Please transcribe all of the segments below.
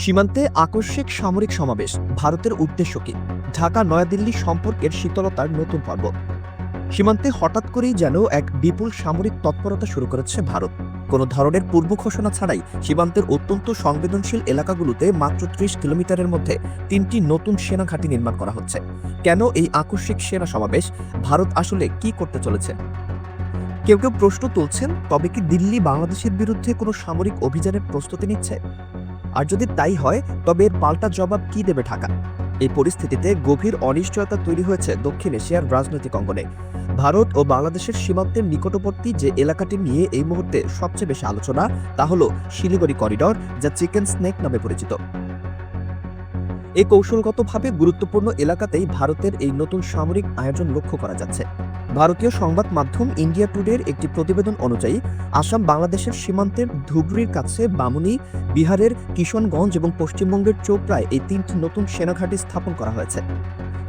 সীমান্তে আকস্মিক সামরিক সমাবেশ, ভারতের উদ্দেশ্য কি? ঢাকা, নয়াদিল্লি সম্পর্কের শীতলতার নতুন পর্ব। সীমান্তে হঠাৎ করেই যেন এক বিপুল সামরিক তৎপরতা শুরু করেছে ভারত। কোনো ধরনের পূর্ব ঘোষণা ছাড়াই সীমান্তের অত্যন্ত সংবেদনশীল এলাকাগুলোতে মাত্র ত্রিশ কিলোমিটারের মধ্যে তিনটি নতুন সেনা ঘাঁটি নির্মাণ করা হচ্ছে। কেন এই আকস্মিক সেনা সমাবেশ? ভারত আসলে কি করতে চলেছে? কেউ কেউ প্রশ্ন তুলছেন, তবে কি দিল্লি বাংলাদেশের বিরুদ্ধে কোনো সামরিক অভিযানের প্রস্তুতি নিচ্ছে? আর যদি তাই হয়, তবে এর পাল্টা জবাব কি দেবে ঢাকা? এই পরিস্থিতিতে গভীর অনিশ্চয়তা তৈরি হয়েছে দক্ষিণ এশিয়ার রাজনৈতিক অঙ্গনে। ভারত ও বাংলাদেশের সীমান্তের নিকটবর্তী যে এলাকাটি নিয়ে এই মুহূর্তে সবচেয়ে বেশি আলোচনা, তা হল শিলিগুড়ি করিডর, যা চিকেন স্নেক নামে পরিচিত। এই কৌশলগতভাবে গুরুত্বপূর্ণ এলাকাতেই ভারতের এই নতুন সামরিক আয়োজন লক্ষ্য করা যাচ্ছে। ভারতীয় সংবাদ মাধ্যম ইন্ডিয়া টুডের একটি প্রতিবেদন অনুযায়ী, আসাম বাংলাদেশের সীমান্তের ধুবড়ির কাছে বামুনি, বিহারের কিশনগঞ্জ এবং পশ্চিমবঙ্গের চোপড়ায় এই তিনটি নতুন সেনাঘাঁটি স্থাপন করা হয়েছে।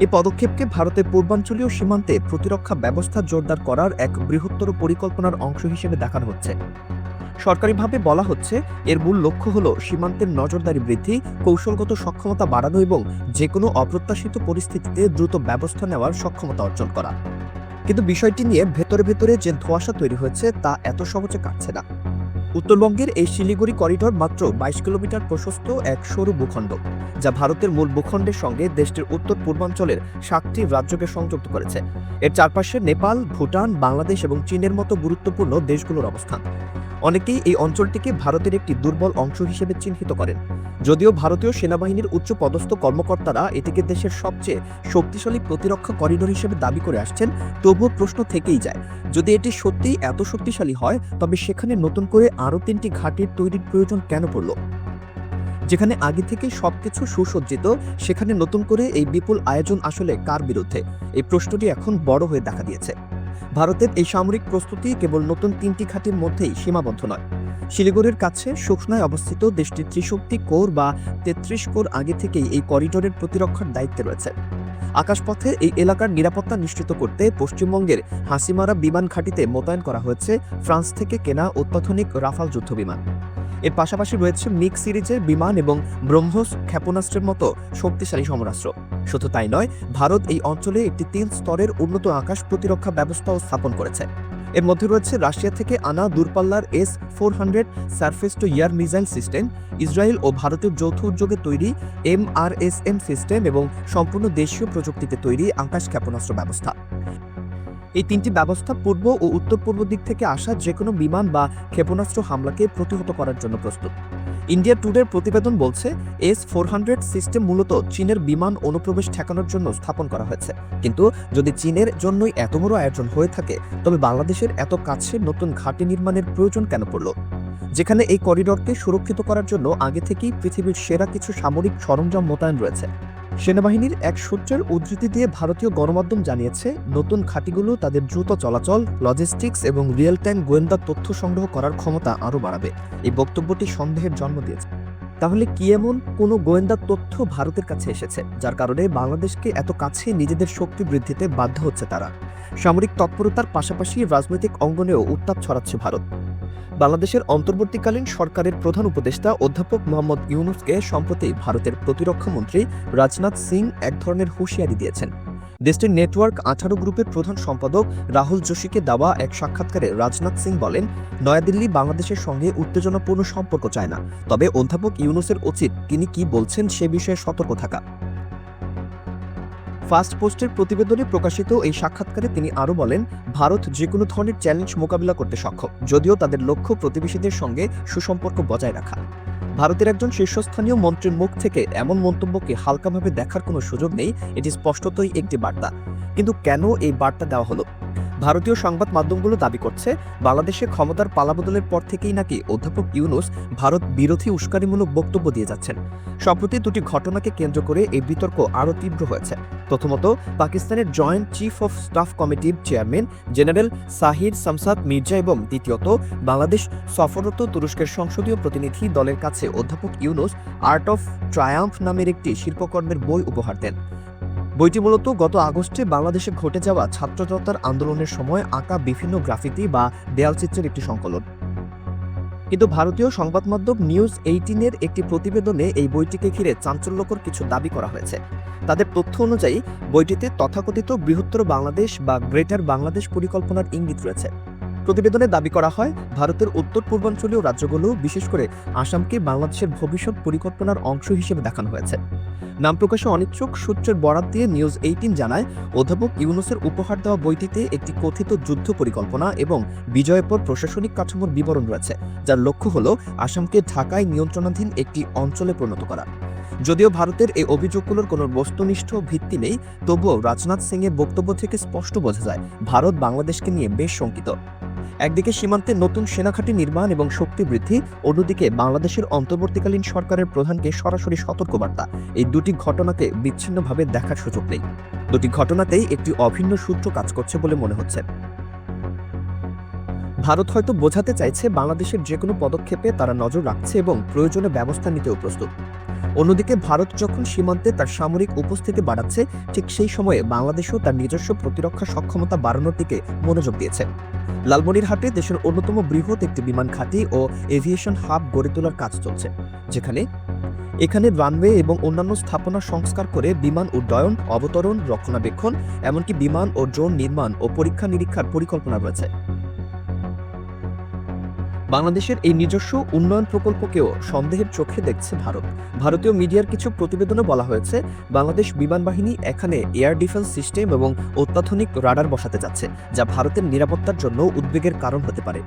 এই পদক্ষেপকে ভারতের পূর্বাঞ্চলীয় সীমান্তে প্রতিরক্ষা ব্যবস্থা জোরদার করার এক বৃহত্তর পরিকল্পনার অংশ হিসেবে দেখানো হচ্ছে। সরকারিভাবে বলা হচ্ছে, এর মূল লক্ষ্য হল সীমান্তের নজরদারি বৃদ্ধি, কৌশলগত সক্ষমতা বাড়ানো এবং যে কোনো অপ্রত্যাশিত পরিস্থিতিতে দ্রুত ব্যবস্থা নেওয়ার সক্ষমতা অর্জন করা। কিন্তু বিষয়টি নিয়ে ভেতরে ভেতরে যে ধোঁয়াশা তৈরি হয়েছে তা এত সহজে কাটছে না। উত্তরবঙ্গের এই শিলিগুড়ি করিডর মাত্র বাইশ কিলোমিটার প্রশস্ত এক সরু ভূখণ্ড, যা ভারতের মূল ভূখণ্ডের সঙ্গে দেশটির উত্তর পূর্বাঞ্চলের সাতটি রাজ্যকে সংযুক্ত করেছে। এর চারপাশে নেপাল, ভুটান, বাংলাদেশ এবং চীনের মতো গুরুত্বপূর্ণ দেশগুলোর অবস্থান। অনেকেই এই অঞ্চলটিকে ভারতের একটি দুর্বল অংশ হিসেবে চিহ্নিত করেন। যদিও ভারতীয় সেনাবাহিনীর উচ্চ পদস্থ কর্মকর্তারা এটিকে দেশের সবচেয়ে শক্তিশালী প্রতিরক্ষা করিডোর হিসেবে দাবি করে আসছেন, তবুও প্রশ্ন থেকেই যায়। যদি এটি সত্যিই এত শক্তিশালী হয়, তবে সেখানে নতুন করে আরও তিনটি ঘাটির তৈরির প্রয়োজন কেন পড়ল? যেখানে আগে থেকে সবকিছু সুসজ্জিত, সেখানে নতুন করে এই বিপুল আয়োজন আসলে কার বিরুদ্ধে? এই প্রশ্নটি এখন বড় হয়ে দেখা দিয়েছে। ভারতের এই সামরিক প্রস্তুতি কেবল নতুন তিনটি খাতের মধ্যেই সীমাবদ্ধ নয়। শিলিগুড়ির কাছে সুখনায় অবস্থিত দেশটির ত্রিশক্তি কোর বা তেত্রিশ কোর আগে থেকেই এই করিডোরের প্রতিরক্ষার দায়িত্বে রয়েছে। আকাশপথে এই এলাকার নিরাপত্তা নিশ্চিত করতে পশ্চিমবঙ্গের হাসিমারা বিমান ঘাঁটিতে মোতায়েন করা হয়েছে ফ্রান্স থেকে কেনা অত্যাধুনিক রাফাল যুদ্ধ বিমান এর পাশাপাশি রয়েছে মিক সিরিজের বিমান এবং ব্রহ্মস ক্ষেপণাস্ত্রের মতো শক্তিশালী সমরাস্ত্র। শুধু তাই নয়, ভারত এই অঞ্চলে একটি তিন স্তরের উন্নত আকাশ প্রতিরক্ষা ব্যবস্থাও স্থাপন করেছে। এর মধ্যে রয়েছে রাশিয়া থেকে আনা দূরপাল্লার S four hundred surface to air missile system, Israel ও ভারতের যৌথ উদ্যোগে তৈরি M R S M system এবং সম্পূর্ণ দেশীয় প্রযুক্তিতে তৈরি আকাশ ক্ষেপণাস্ত্র ব্যবস্থা। এই তিনটি ব্যবস্থা পূর্ব ও উত্তর পূর্ব দিক থেকে আসা যে কোনো বিমান বা ক্ষেপণাস্ত্র হামলাকে প্রতিহত করার জন্য প্রস্তুত। ইন্ডিয়া টুডের প্রতিবেদন বলছে, এস ফোর হান্ড্রেড সিস্টেম মূলত চীনের বিমান অনুপ্রবেশ ঠেকানোর জন্য স্থাপন করা হয়েছে। কিন্তু যদি চীনের জন্যই এত বড় আয়োজন হয়ে থাকে, তবে বাংলাদেশের এত কাছে নতুন ঘাঁটি নির্মাণের প্রয়োজন কেন পড়ল? যেখানে এই করিডরকে সুরক্ষিত করার জন্য আগে থেকেই পৃথিবীর সেরা কিছু সামরিক সরঞ্জাম মোতায়েন রয়েছে। সেনাবাহিনীর এক সূত্রের উদ্ধৃতি দিয়ে ভারতীয় গণমাধ্যম জানিয়েছে, নতুন ঘাঁটিগুলো তাদের দ্রুত চলাচল লজিস্টিক্স এবং রিয়েল টাইম গোয়েন্দা তথ্য সংগ্রহ করার ক্ষমতা আরও বাড়াবে। এই বক্তব্যটি সন্দেহের জন্ম দিয়েছে। তাহলে কি এমন কোনো গোয়েন্দা তথ্য ভারতের কাছে এসেছে, যার কারণে বাংলাদেশকে এত কাছে নিজেদের শক্তি বৃদ্ধিতে বাধ্য হচ্ছে তারা? সামরিক তৎপরতার পাশাপাশি রাজনৈতিক অঙ্গনেও উত্তাপ ছড়াচ্ছে ভারত। বাংলাদেশের অন্তর্বর্তীকালীন সরকারের প্রধান উপদেষ্টা অধ্যাপক মোহাম্মদ ইউনুসকে সম্প্রতি ভারতের প্রতিরক্ষা মন্ত্রী রাজনাথ সিং এক ধরনের হুঁশিয়ারি দিয়েছেন। দেশটির নেটওয়ার্ক আঠারো গ্রুপের প্রধান সম্পাদক রাহুল যোশীকে দেওয়া এক সাক্ষাৎকারে রাজনাথ সিং বলেন, নয়াদিল্লি বাংলাদেশের সঙ্গে উত্তেজনাপূর্ণ সম্পর্ক চায় না। তবে অধ্যাপক ইউনুসের উচিত তিনি কি বলছেন সে বিষয়ে সতর্ক থাকা। ফাস্ট পোস্টের প্রতিবেদনে প্রকাশিত এই সাক্ষাৎকারে তিনি আরও বলেন, ভারত যে কোনো ধরনের চ্যালেঞ্জ মোকাবিলা করতে সক্ষম, যদিও তাদের লক্ষ্য প্রতিবেশীদের সঙ্গে সুসম্পর্ক বজায় রাখা। ভারতের একজন শীর্ষস্থানীয় মন্ত্রীর মুখ থেকে এমন মন্তব্যকে হালকাভাবে দেখার কোনো সুযোগ নেই, এটি স্পষ্টতই একটি বার্তা। কিন্তু কেন এই বার্তা দেওয়া হলো? ভারতীয় সংবাদ মাধ্যমগুলো দাবি করছে, বাংলাদেশে ক্ষমতার পালাবদলের পর থেকেই নাকি অধ্যাপক ইউনুস ভারত বিরোধী উস্কানিমূলক বক্তব্য দিয়ে যাচ্ছেন। সম্প্রতি দুটি ঘটনাকে কেন্দ্র করে এই বিতর্ক আরও তীব্র হয়েছে। প্রথমত, পাকিস্তানের জয়েন্ট চিফ অফ স্টাফ কমিটির চেয়ারম্যান জেনারেল সাহির সামসাদ মির্জা এবং দ্বিতীয়ত, বাংলাদেশ সফররত তুরস্কের সংসদীয় প্রতিনিধি দলের কাছে অধ্যাপক ইউনুস আর্ট অফ ট্রায়াম্ফ নামের একটি শিল্পকর্মের বই উপহার দেন। বইটি মূলত গত আগস্টে বাংলাদেশে ঘটে যাওয়া ছাত্র জনতার আন্দোলনের সময় আঁকা বিভিন্ন গ্রাফিতি বা দেয়ালচিত্রের একটি সংকলন। কিন্তু ভারতীয় সংবাদ মাধ্যম নিউজ এইটিনের একটি প্রতিবেদনে এই বইটিকে ঘিরে চাঞ্চল্যকর কিছু দাবি করা হয়েছে। তাদের তথ্য অনুযায়ী, বইটিতে তথাকথিত বৃহত্তর বাংলাদেশ বা গ্রেটার বাংলাদেশ পরিকল্পনার ইঙ্গিত রয়েছে। প্রতিবেদনে দাবি করা হয়, ভারতের উত্তর পূর্বাঞ্চলীয় রাজ্যগুলো, বিশেষ করে আসামকে বাংলাদেশের ভবিষ্যৎ পরিকল্পনার অংশ হিসেবে দেখানো হয়েছে। নাম প্রকাশে অনিচ্ছুক সূত্রের বরাত দিয়ে নিউজ এইটিন জানায়, অধ্যাপক ইউনুসের উপহার দেওয়া বইটিতে একটি কথিত যুদ্ধ পরিকল্পনা এবং বিজয়ের পর প্রশাসনিক কাঠামোর বিবরণ রয়েছে, যার লক্ষ্য হল আসামকে ঢাকায় নিয়ন্ত্রণাধীন একটি অঞ্চলে পরিণত করা। যদিও ভারতের এই অভিযোগগুলোর কোনো বস্তুনিষ্ঠ ভিত্তি নেই, তবুও রাজনাথ সিং এর বক্তব্য থেকে স্পষ্ট বোঝা যায়, ভারত বাংলাদেশকে নিয়ে বেশ শঙ্কিত। একদিকে সীমান্তে নতুন সেনাঘাঁটি নির্মাণ এবং শক্তি বৃদ্ধি, অন্যদিকে বাংলাদেশের অন্তর্বর্তীকালীন সরকারের প্রধানকে সরাসরি সতর্কবার্তা। এই দুটি ঘটনাকে বিচ্ছিন্নভাবে দেখার সুযোগ নেই। দুটি ঘটনাতেই একটি অভিন্ন সূত্র কাজ করছে বলে মনে হচ্ছে। ভারত হয়তো বোঝাতে চাইছে বাংলাদেশের যে কোনো পদক্ষেপে তারা নজর রাখছে এবং প্রয়োজনে ব্যবস্থা নিতেও প্রস্তুত। অন্যদিকে ভারত যখন সীমান্তে তার সামরিক উপস্থিতি বাড়াচ্ছে, ঠিক সেই সময়ে বাংলাদেশও তার নিজস্ব প্রতিরক্ষা সক্ষমতা বাড়ানোর দিকে মনোযোগ দিয়েছে। লালমনিরহাটে দেশের অন্যতম বৃহৎ একটি বিমান ঘাঁটি ও এভিয়েশন হাব গড়ে তোলার কাজ চলছে, যেখানে এখানে রানওয়ে এবং অন্যান্য স্থাপনা সংস্কার করে বিমান উড্ডয়ন, অবতরণ, রক্ষণাবেক্ষণ, এমনকি বিমান ও ড্রোন নির্মাণ ও পরীক্ষা নিরীক্ষার পরিকল্পনা রয়েছে। বাংলাদেশের এই নিজস্ব উন্নয়ন প্রকল্পকেও সন্দেহের চোখে দেখছে ভারত। ভারতীয় মিডিয়ার কিছু প্রতিবেদনে বলা হয়েছে, বাংলাদেশ বিমান বাহিনী এখানে এয়ার ডিফেন্স সিস্টেম এবং অত্যাধুনিক রাডার বসাতে যাচ্ছে, যা ভারতের নিরাপত্তার জন্য উদ্বেগের কারণ হতে পারে।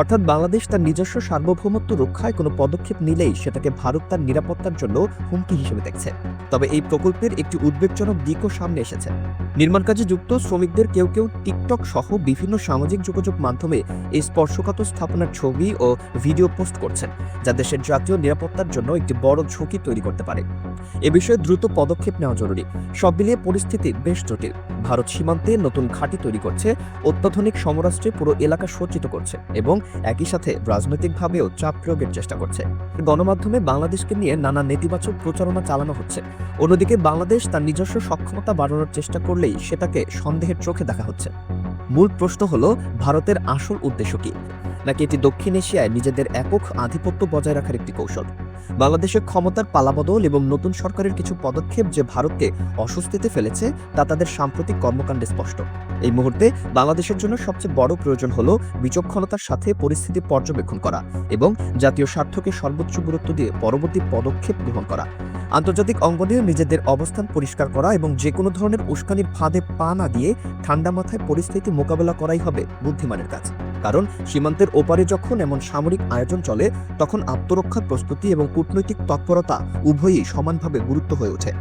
অর্থাৎ বাংলাদেশ তার নিজস্ব সার্বভৌমত্ব রক্ষায় কোনো পদক্ষেপ নিলেই সেটাকে ভারত তার নিরাপত্তার জন্য হুমকি হিসেবে দেখছে। তবে এই প্রকল্পের একটি উদ্বেগজনক দিকও সামনে এসেছে। নির্মাণ কাজে যুক্ত শ্রমিকদের কেউ কেউ টিকটক সহ বিভিন্ন সামাজিক যোগাযোগ মাধ্যমে এই স্পর্শকাতর স্থাপনার ছবি ও ভিডিও পোস্ট করছেন, যা দেশের জাতীয় নিরাপত্তার জন্য একটি বড় ঝুঁকি তৈরি করতে পারে। এ বিষয়ে দ্রুত পদক্ষেপ নেওয়া জরুরি। সব মিলিয়ে পরিস্থিতি বেশ জটিল। ভারত সীমান্তে নতুন ঘাঁটি তৈরি করছে, অত্যাধুনিক সমরাষ্ট্রে পুরো এলাকা সজ্জিত করছে এবং একই সাথে রাজনৈতিকভাবেও চাপ প্রয়োগের চেষ্টা করছে। গণমাধ্যমে বাংলাদেশকে নিয়ে নানা নেতিবাচক প্রচারণা চালানো হচ্ছে। অন্যদিকে বাংলাদেশ তার নিজস্ব সক্ষমতা বাড়ানোর চেষ্টা করলেই সেটাকে সন্দেহের চোখে দেখা হচ্ছে। মূল প্রশ্ন হলো, ভারতের আসল উদ্দেশ্য কি? নাকি এটি দক্ষিণ এশিয়ায় নিজেদের একক আধিপত্য বজায় রাখার একটি কৌশল? বাংলাদেশের ক্ষমতার পালাবদল এবং নতুন সরকারের কিছু পদক্ষেপ যে ভারতকে অস্বস্তিতে ফেলেছে, তা তাদের সাম্প্রতিক কর্মকাণ্ডে স্পষ্ট। এই মুহূর্তে বাংলাদেশের জন্য সবচেয়ে বড় প্রয়োজন হল বিচক্ষণতার সাথে পরিস্থিতি পর্যবেক্ষণ করা এবং জাতীয় স্বার্থকে সর্বোচ্চ গুরুত্ব দিয়ে পরবর্তী পদক্ষেপ গ্রহণ করা। আন্তর্জাতিক অঙ্গনে নিজেদের অবস্থান পরিষ্কার করা এবং যে কোনো ধরনের উস্কানির ফাঁদে পা না দিয়ে ঠান্ডা মাথায় পরিস্থিতি মোকাবেলা করাই হবে বুদ্ধিমানের কাজ। কারণ সীমান্তের ওপারে যখন এমন সামরিক আয়োজন চলে, তখন আত্মরক্ষার প্রস্তুতি এবং কূটনৈতিক তৎপরতা উভয়ই সমানভাবে গুরুত্ব হয়ে ওঠে।